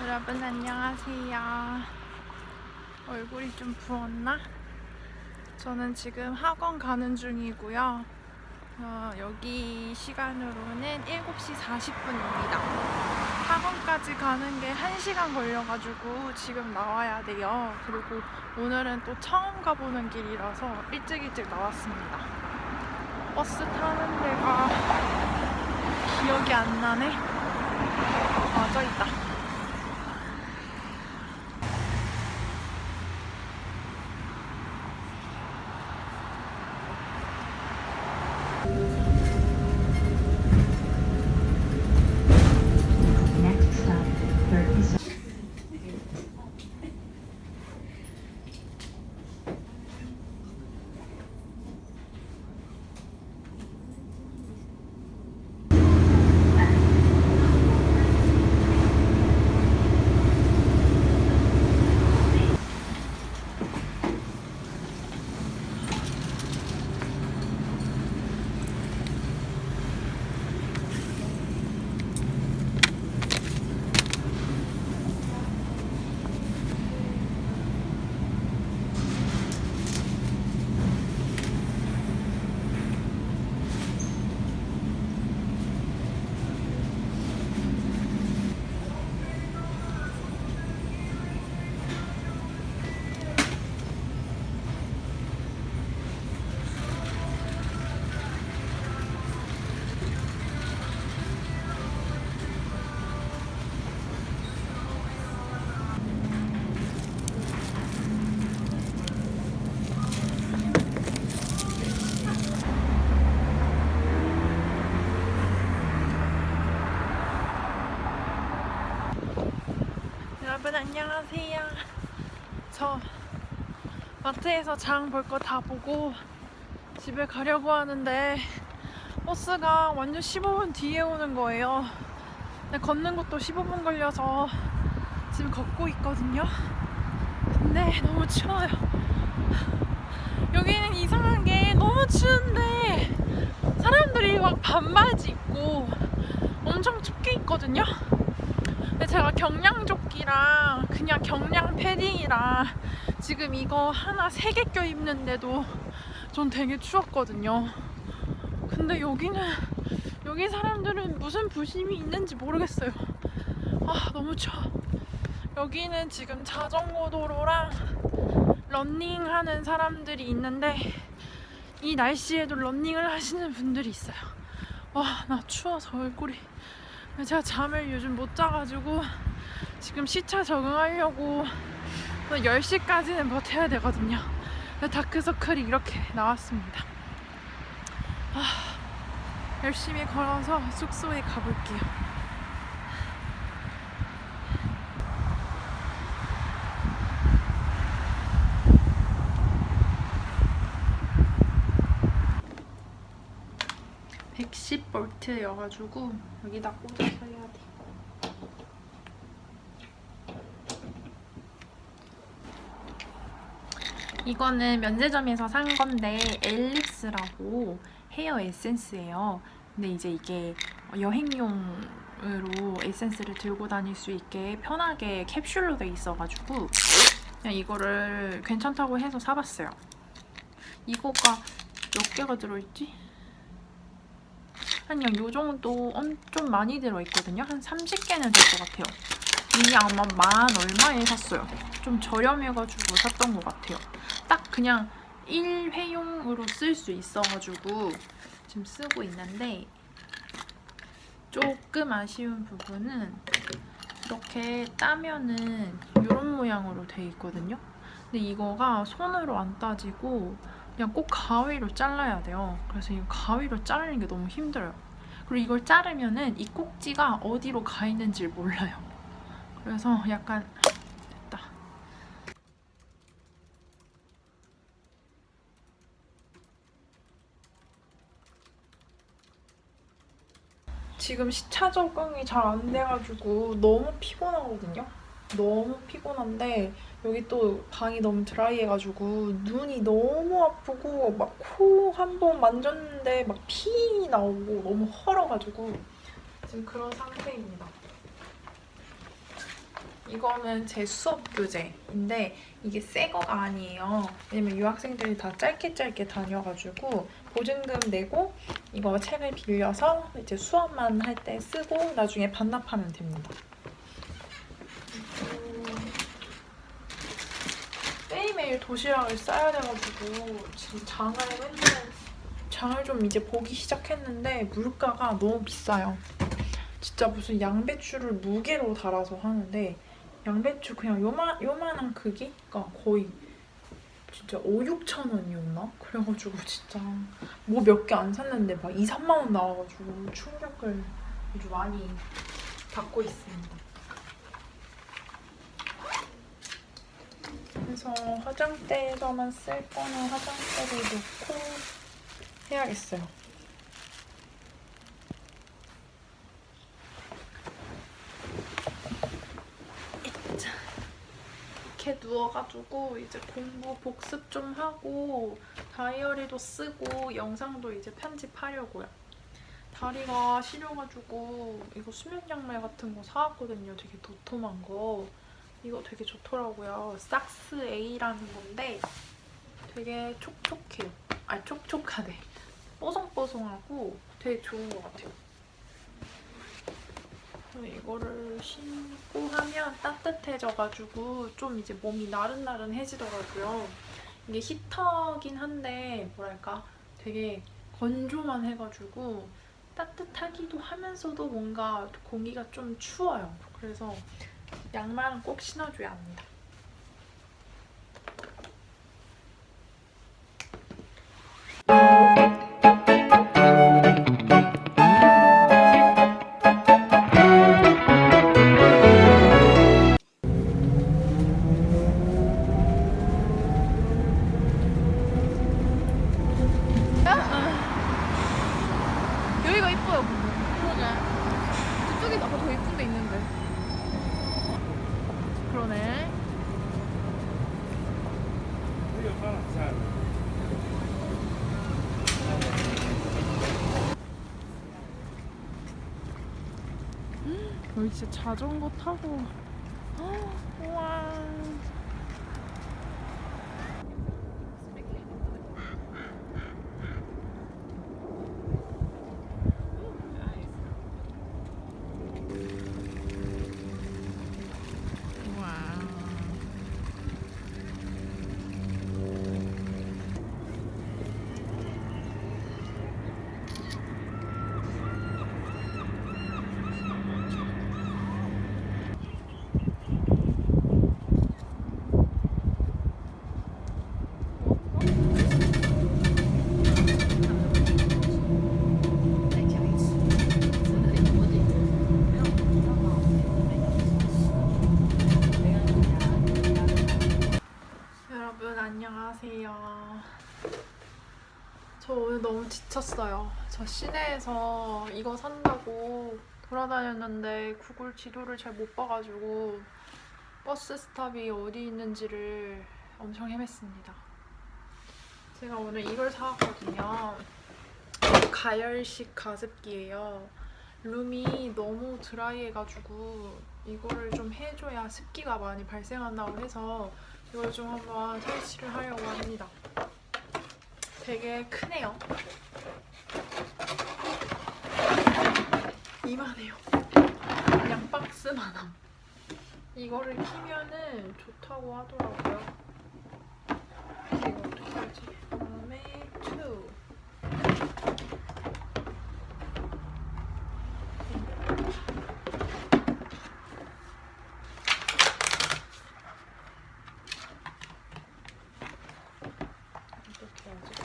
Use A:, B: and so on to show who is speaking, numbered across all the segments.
A: 여러분 안녕하세요. 얼굴이 좀 부었나? 저는 지금 학원 가는 중이고요. 어, 여기 시간으로는 7시 40분입니다. 학원까지 가는 게 1시간 걸려가지고 지금 나와야 돼요. 그리고 오늘은 또 처음 가보는 길이라서 일찍 일찍 나왔습니다. 버스 타는 데가 기억이 안 나네. 아, 저 있다. 안녕하세요. 저 마트에서 장 볼 거 다 보고 집에 가려고 하는데 버스가 완전 15분 뒤에 오는 거예요. 근데 걷는 것도 15분 걸려서 지금 걷고 있거든요. 근데 너무 추워요. 여기는 이상한 게 너무 추운데 사람들이 막 반바지 입고 엄청 춥게 입거든요. 근데 제가 경량조끼랑 그냥 경량 패딩이랑 지금 이거 하나 세 개 껴 입는데도 전 되게 추웠거든요. 근데 여기는 여기 사람들은 무슨 부심이 있는지 모르겠어요. 아 너무 추워. 여기는 지금 자전거 도로랑 런닝 하는 사람들이 있는데 이 날씨에도 런닝을 하시는 분들이 있어요. 와 나 추워서 얼굴이 제가 잠을 요즘 못 자가지고 지금 시차 적응하려고 10시까지는 버텨야 되거든요. 다크서클이 이렇게 나왔습니다. 아, 열심히 걸어서 숙소에 가볼게요. (110V) 여가지고 여기다 꽂아서 해야 돼. 이거는 면세점에서 산 건데 엘립스라고 헤어 에센스예요. 근데 이제 이게 여행용으로 에센스를 들고 다닐 수 있게 편하게 캡슐로 돼 있어가지고 그냥 이거를 괜찮다고 해서 사봤어요. 이거가 몇 개가 들어있지? 한요 정도 엄- 좀 많이 들어있거든요. 한 30개는 될 것 같아요. 이게 아마 만 얼마에 샀어요. 좀 저렴해가지고 샀던 것 같아요. 딱 그냥 일회용으로 쓸 수 있어가지고 지금 쓰고 있는데 조금 아쉬운 부분은 이렇게 따면은 이런 모양으로 돼 있거든요. 근데 이거가 손으로 안 따지고 그냥 꼭 가위로 잘라야 돼요. 그래서 이 가위로 자르는 게 너무 힘들어요. 그리고 이걸 자르면은 이 꼭지가 어디로 가 있는지 몰라요. 그래서 약간 됐다. 지금 시차 적응이 잘 안 돼가지고 너무 피곤하거든요. 너무 피곤한데 여기 또 방이 너무 드라이해가지고 눈이 너무 아프고 막 코 한 번 만졌는데 막 피 나오고 너무 헐어가지고 지금 그런 상태입니다. 이거는 제 수업 교재인데 이게 새 거가 아니에요. 왜냐면 유학생들이 다 짧게 짧게 다녀가지고 보증금 내고 이거 책을 빌려서 이제 수업만 할 때 쓰고 나중에 반납하면 됩니다. 매일매일 도시락을 싸야 돼가지고 지금 장을 맨날 장을 좀 이제 보기 시작했는데 물가가 너무 비싸요. 진짜 무슨 양배추를 무게로 달아서 하는데 양배추 그냥 요만 요만한 크기? 그러니까 거의 진짜 5, 6천 원이었나? 그래가지고 진짜 뭐 몇 개 안 샀는데 막 2, 3만 원 나와가지고 충격을 아주 많이 받고 있습니다. 그래서 화장대에서만 쓸 거는 화장대를 놓고 해야겠어요. 이렇게 누워가지고 이제 공부 복습 좀 하고 다이어리도 쓰고 영상도 이제 편집하려고요. 다리가 시려가지고 이거 수면 양말 같은 거 사왔거든요. 되게 도톰한 거. 이거 되게 좋더라고요. 삭스 A라는 건데 되게 촉촉해요. 아 촉촉하네. 뽀송뽀송하고 되게 좋은 것 같아요. 이거를 신고 하면 따뜻해져가지고 좀 이제 몸이 나른나른해지더라고요. 이게 히터긴 한데 뭐랄까 되게 건조만 해가지고 따뜻하기도 하면서도 뭔가 공기가 좀 추워요. 그래서 양말은 꼭 신어줘야 합니다.
B: 여기
A: 진짜 자전거 타고 너무 지쳤어요. 저 시내에서 이거 산다고 돌아다녔는데 구글 지도를 잘 못 봐가지고 버스 스탑이 어디 있는지를 엄청 헤맸습니다. 제가 오늘 이걸 사왔거든요. 가열식 가습기예요. 룸이 너무 드라이해가지고 이거를 좀 해줘야 습기가 많이 발생한다고 해서 이걸 좀 한번 설치를 하려고 합니다. 되게 크네요. 이만해요. 그냥 박스만함. 이거를 키면은 좋다고 하더라고요. 이거 어떻게 하지? 다음에 2. 어떻게 하지?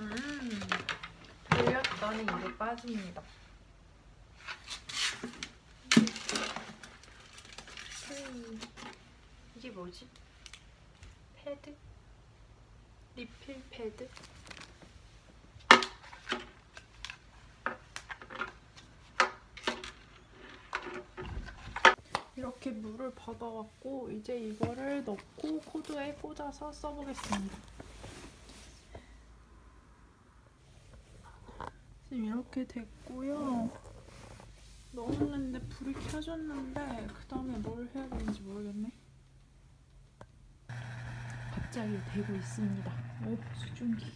A: 음, 돌렸더니 이게 빠집니다. 음, 이게 뭐지? 패드? 리필 패드? 이렇게 물을 받아왔고 이제 이거를 넣고 코드에 꽂아서 써보겠습니다. 지금 이렇게 됐고요. 넣었는데 불이 켜졌는데 그 다음에 뭘 해야 되는지 모르겠네. 갑자기 되고 있습니다. 오 수증기.